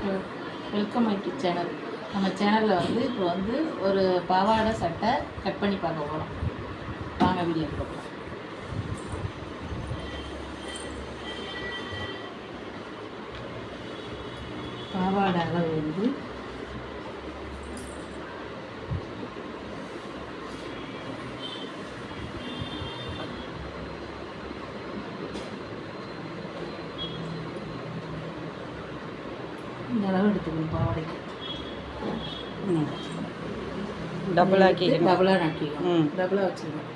Welcome my to channel நம்ம சேனலில் வந்து இப்போ வந்து ஒரு பாவாடை சட்டை கட் பண்ணி பார்க்க போகிறோம் வாங்க வீடியோ பார்க்கலாம் பாவாடை அளவு வந்து இந்த அளவு எடுத்துக்கணும் பாவாடைக்கு டபுள் ஆக்கிக்கணும் டபுளாக நட்டிக்கணும் ம் டபுளாக வச்சுக்கணும்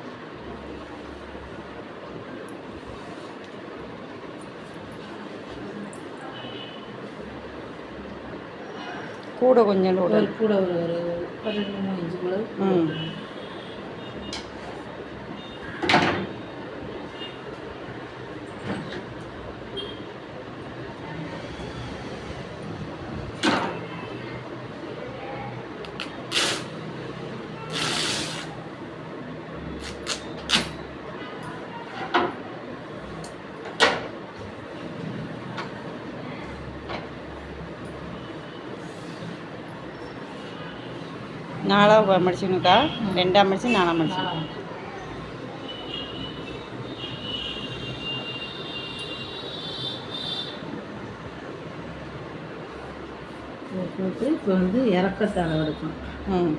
கூட கொஞ்சம் கூட ஒரு ஒரு ஒரு ரெண்டு மூணு இன்ச்சு கூட நாலாக மடிச்சுக்கணுக்கா ரெண்டாக மடிச்சு நாலாக நாலாம் இதை போட்டு இப்போ வந்து இறக்கத்தை அளவு எடுக்கணும் ம்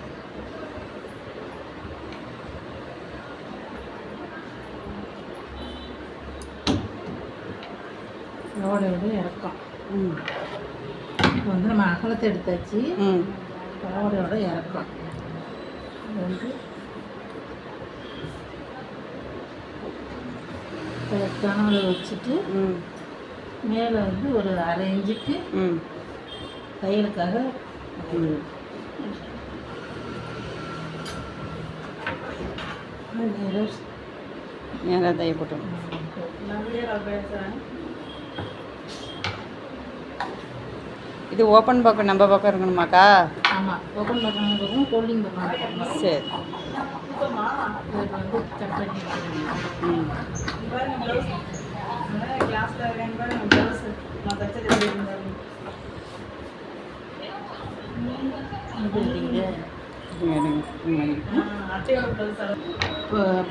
பாவாடையோட இறக்கம் ம் இப்போ வந்து நம்ம அகலத்தை எடுத்தாச்சு ம் பாவாடையோட இறக்கம் வந்து அளவு வச்சுட்டு ம். மேலே வந்து ஒரு அரை இன்ச்சுக்கு ம். தையலுக்காக நேராக தைய போட்டோம் இது ஓப்பன் பக்கம் நம்ம பக்கம் இருக்கணுமாக்கா? ஆமாம் ஓப்பன் பக்கம் பக்கம் ஹோல்டிங் பக்கம் சரி வந்து கட் பண்ணி. ம்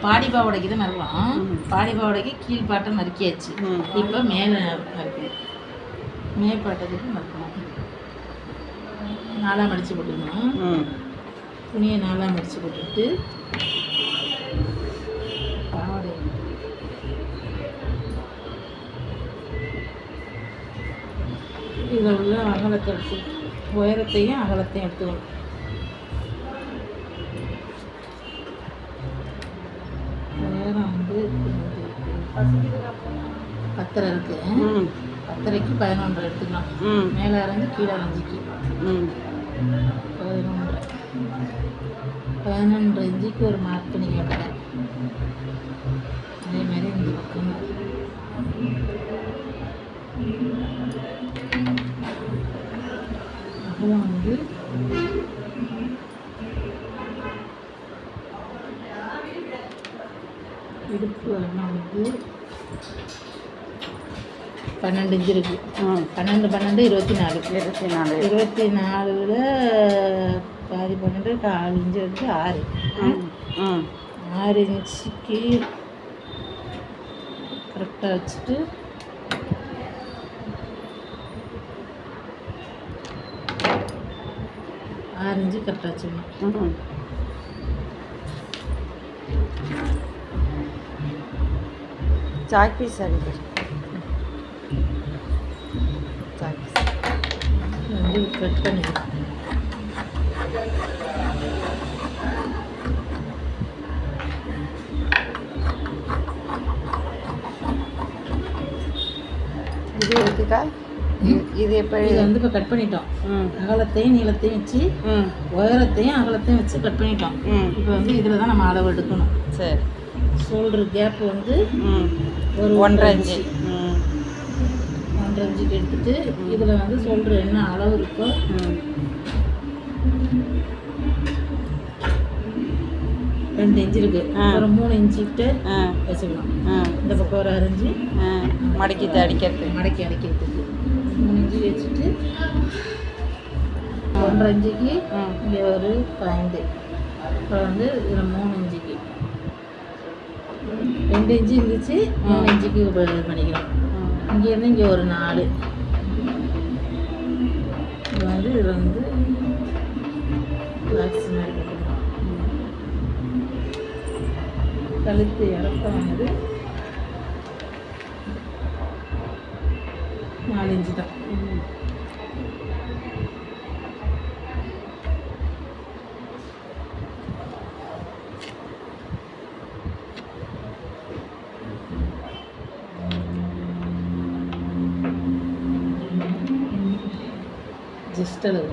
பாடி பாவாடைக்கு தான் நறுக்கலாம். பாடி பாவாடைக்கு கீழ் பாட்டை நறுக்கியாச்சு. இப்போ மேலே நறுக்கணும் மேற்பாட்டத்துக்கு நறுக்கணும் நாலாக மடித்து போட்டுக்கணும். துணியை நாலாக மடித்து போட்டுட்டு பாவாடை இதில் உள்ள அகலத்தை எடுத்து உயரத்தையும் அகலத்தையும் எடுத்துக்கணும். உயரம் வந்து பத்தரை இருக்கு. ம். பத்தரைக்கு பதினொன்றரை எடுத்துக்கலாம் ம். மேலே இறங்கி கீழே இறங்கிக்கு பதினொன்று பதினொன்று இஞ்சிக்கு ஒரு மார்க் பண்ணி கேட்டேன் அதே மாதிரி இந்த பக்கம். அப்புறம் வந்து இடுப்பு எல்லாம் வந்து பன்னெண்டு இன்ச்சு இருக்கு. ம் பன்னெண்டு பன்னெண்டு இருபத்தி நாலு. இருபத்தி நாலு. இருபத்தி நாலுல பாதி பன்னெண்டு கால் இன்ச்சு வந்து ஆறு. ஆறு இன்ச்சுக்கு கரெக்டாக வச்சுட்டு ஆறு இன்ச்சு கரெக்டாக வச்சுக்கணும். சாக் பீஸ் அடிக்க வந்து கட் பண்ணிக்கலாம் இது இருக்குக்கா இது- எப்படி இதை வந்து இப்போ கட் பண்ணிட்டோம். அகலத்தையும் நீளத்தையும் வச்சு உயரத்தையும் அகலத்தையும் வச்சு கட் பண்ணிட்டோம். இப்போ வந்து இதில் தான் நம்ம அளவு எடுக்கணும். சரி. ஷோல்டர் கேப் வந்து ஒரு ஒன்றரை இன்ச்சு. ஒன்றரை இன்ச்சுக்கு எடுத்துட்டு இதில் வந்து ஷோல்டர் என்ன அளவு இருக்கோ. ரெண்டு இன்ச்சு இருக்கு. ஆ. ஒரு மூணு இன்ச்சுக்கிட்ட வச்சுக்கலாம். இந்த பக்கம் ஒரு அரைஞ்சு. மடக்கி அடிக்கிறது மடக்கி அடைக்கிறதுக்கு. மூணு இன்ச்சு வச்சுட்டு ஒன்றரை இன்ச்சுக்கு இங்கே ஒரு பாயிண்ட்டு அப்புறம் வந்து இதில் மூணு இன்ச்சுக்கு. ரெண்டு இன்ச்சு இருந்துச்சு. மூணு இன்ச்சுக்கு பண்ணிக்கலாம் இங்கேருந்து இங்கே ஒரு நாலு. இது வந்து இது வந்து கழுத்து இறக்கம் வந்து நாலஞ்சு தான். ஜஸ்ட் அளவு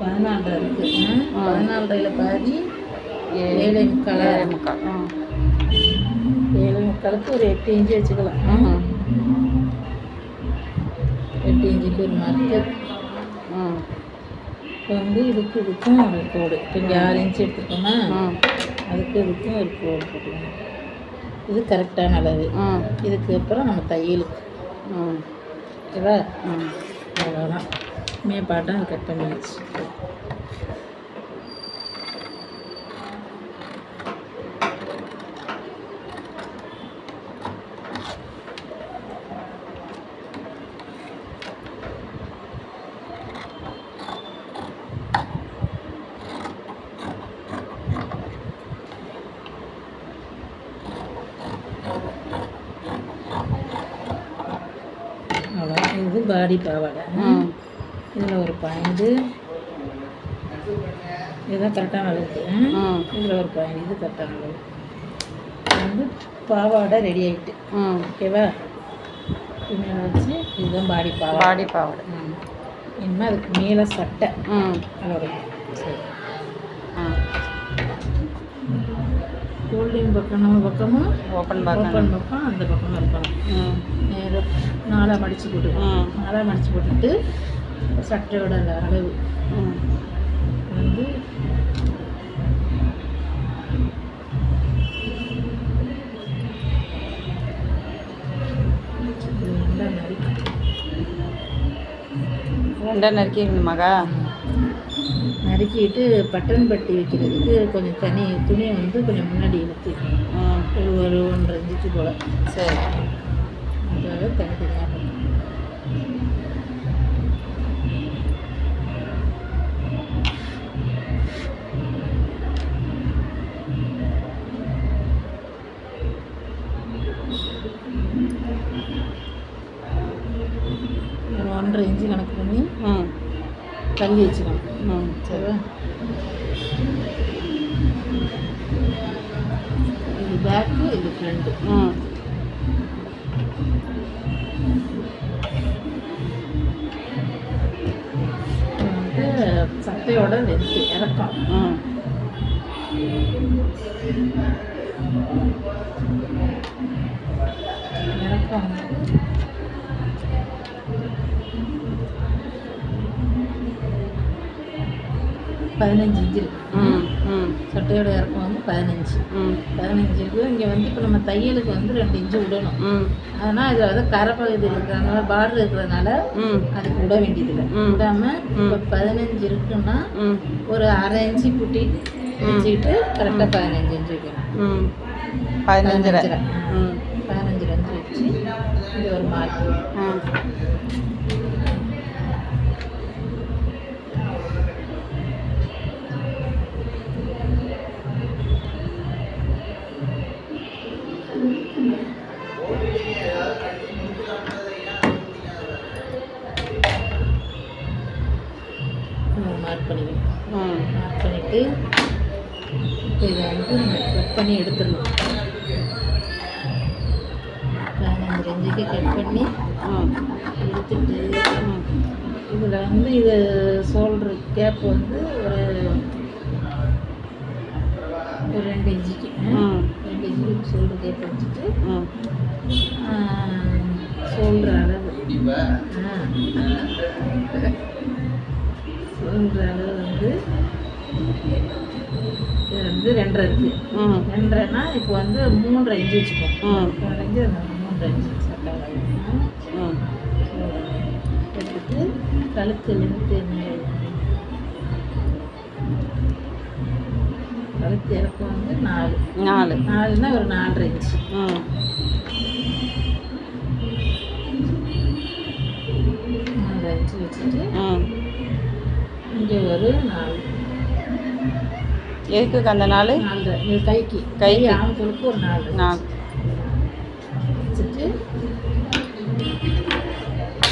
பதினாலரை இருக்கு. ஆ? பதினாலரையில் பாதி ஏழு முக்கால். ஏழே முக்கால். ஏழை முக்காலுக்கு ஒரு எட்டு இன்ச்சு வச்சுக்கலாம். எட்டு இன்ச்சுக்கு ஒரு மார்க்கர் ம் இப்போ வந்து இதுக்கு இதுக்கும் ஒரு கோடு. இப்போ இங்கே ஆறு இன்ச்சு எடுத்துருக்கோமா ம் அதுக்கு இதுக்கும் ஒரு கோடு போட்டுக்கணும். இது கரெக்டான அளவு. ம் இதுக்கு அப்புறம் நம்ம தையலுக்கு. ம் ஓகேவா ம் அவ்வளோதான் மேப்பாட்டம் கட் பண்ணியாச்சு. பாடி பாவாடை இதில் ஒரு பாயிண்ட்டு இதுதான் கரெக்டான அளவுக்கு இதில் ஒரு பாயிண்ட். இது கரெக்டான அளவு. வந்து பாவாடை ரெடி ஆயிட்டு. ம் ஓகேவா துணியை வச்சு இதுதான் பாடி பாவாடை. பாடி பாவாடை. இனிமேல் அதுக்கு மேலே சட்டை. அதோட சரி. கோல்டிங் பக்கம் நம்ம பக்கமும் ஓப்பன் பார்க்கணும். ஓப்பன் பக்கம் அந்த பக்கமும் இருக்கணும் ம். நேராக நாலாக மடித்து போட்டுக்கணும். ம். நாலாக மடித்து போட்டுட்டு சட்டையோட அந்த அளவு. வந்து ரெண்டா நறுக்கி. ரெண்டாக நறுக்கிட்டு பட்டன் பட்டி வைக்கிறதுக்கு கொஞ்சம் தனி துணியை வந்து கொஞ்சம் முன்னாடி ம் ஒரு ஒன்றரை இன்ச்சு போல். சரி. அதுக்காக தனித்தனியாக ஒன்றரை இன்ச்சு கணக்கு பண்ணி தள்ளி வச்சுக்கணும் சட்டையோட லென்த்து இறக்கம். இறக்கம். பதினஞ்சு இன்ச்சு சட்டையோட இறக்கம் வந்து பதினஞ்சு. ம். பதினஞ்சு இருக்கு. இங்கே வந்து இப்போ நம்ம தையலுக்கு வந்து ரெண்டு இன்ச்சு விடணும் ம். ஆனால் இதில் வந்து கரை பகுதி இருக்கிறதுனால பார்டர் இருக்கிறதுனால ம். அதுக்கு விட வேண்டியதில்லை. விடாமல் இப்போ பதினஞ்சு இருக்குன்னா ஒரு அரை இன்ச்சு கூட்டிட்டு வச்சுக்கிட்டு கரெக்டாக பதினஞ்சு இன்ச்சு வைக்கணும். ம். பதினஞ்சு இன்ச்சு வச்சு இங்கே ஒரு மார்க். பண்ணி எடுத்துடணும். பதினஞ்சு இன்ச்சுக்கு கட் பண்ணி எடுத்துட்டு இதில் வந்து இது சோல்ட்ரு கேப் வந்து ஒரு ஒரு ரெண்டு இன்ச்சுக்கு ரெண்டு இன்ச்சுக்கு சோல்ட்ரு கேப் வச்சுட்டு சோல்ட்ரு அளவு. சோல்ட்ரு அளவு வந்து இது வந்து ரெண்டரை இருக்குது ரெண்டரைனா இப்போ வந்து மூன்றரை இன்ச்சு வச்சுப்போம். மூன்றரை இன்ச்சு மூன்றரை இன்ச்சு எடுத்துட்டு கழுத்து லென்த்து கழுத்து இறக்கம் வந்து நாலு. நாலு. நாலுன்னா ஒரு நாலரை இன்ச்சு நாலரை இன்ச்சு வச்சுட்டு இங்கே ஒரு நாலு. எதுக்கு அந்த இது கைக்கு. கைக்கு. ஆண்களுக்கு ஒரு நாலு நாலு வச்சுட்டு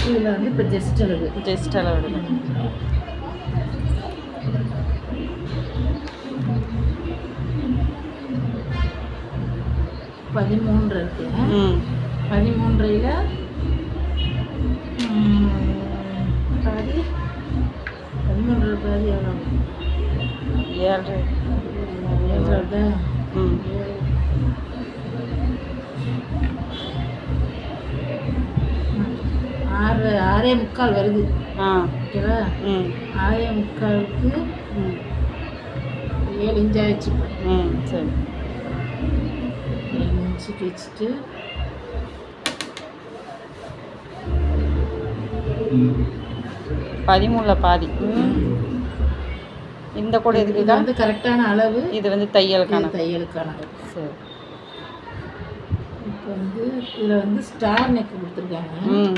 இதில் வந்து இப்போ ஜஸ்ட் அளவு. ஜஸ்ட் அளவு. பதிமூன்று இருக்கு. பதிமூன்றையில் பாதி. பதிமூன்று பாதி எவ்வளோ ஏழு ஆறு ஆறே முக்கால் வருது. ஆ. ஓகேவா? ஆறே முக்காலுக்கு ஏழு இன்ச்சு ஆயிடுச்சு. ம் சரி. ஏழு இன்ச்சுக்கு வச்சுட்டு பதிமூணில் பாதி. இந்த கூட இது எதுக்குக்கா வந்து கரெக்டான அளவு. இது வந்து தையலுக்கான தையலுக்கான அளவு சரி. இப்போ வந்து இதில் வந்து ஸ்டார் நெக் கொடுத்துருக்காங்க. ம்.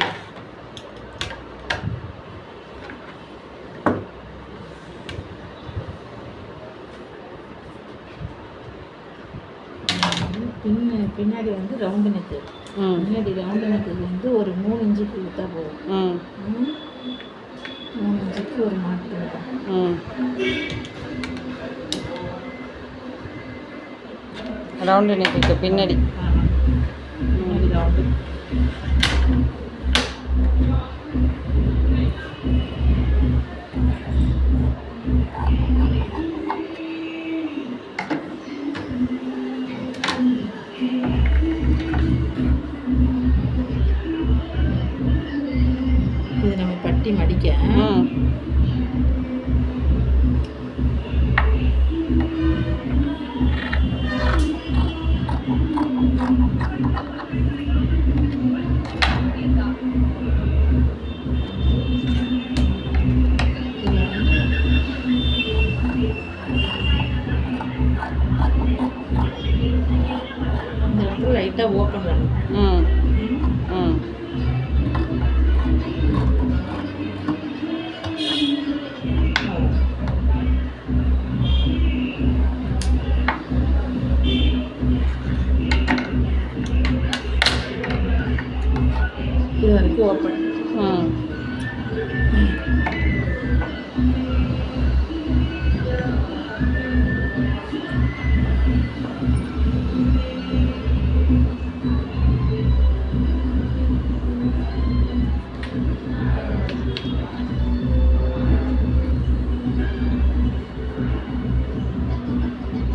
பின் பின்னாடி வந்து ரவுண்டு நெக்கு ம். பின்னாடி ரவுண்டு நெக்கு வந்து ஒரு மூணு இன்ச்சுக்கு கொடுத்தா போதும். ம் ம். மூணு இன்ச்சுக்கு ஒரு மாட்டு ரவுண்டு நெக்கு பின்னாடி பட்டி மடிக்க. லைட்டாக ஓப்பன் பண்ணணும் ம். ம். ஓப்பன் ம்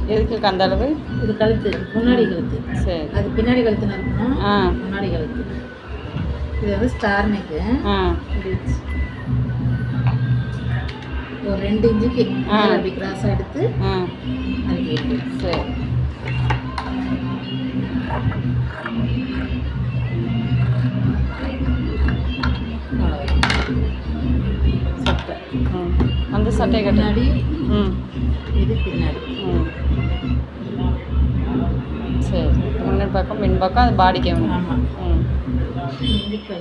எதுக்கு அந்த அளவு? இது கழுத்து முன்னாடி கழுத்து. சரி. அது பின்னாடி கழுத்துனா முன்னாடி கழுத்து. இது வந்து ஸ்டார் நெக்கு. ஆ. ஒரு ரெண்டு இன்ச்சுக்கு அப்படி கிராஸாக எடுத்து அதுக்கு சரி. சட்டை. ம். அந்த சட்டையை கட்டு. முன்னாடி ம். இது பின்னாடி. ம். சரி. முன்ன பக்கம் பின் பக்கம் அது பாடிக்கு வேணும் ஆமாம் ம். இது கை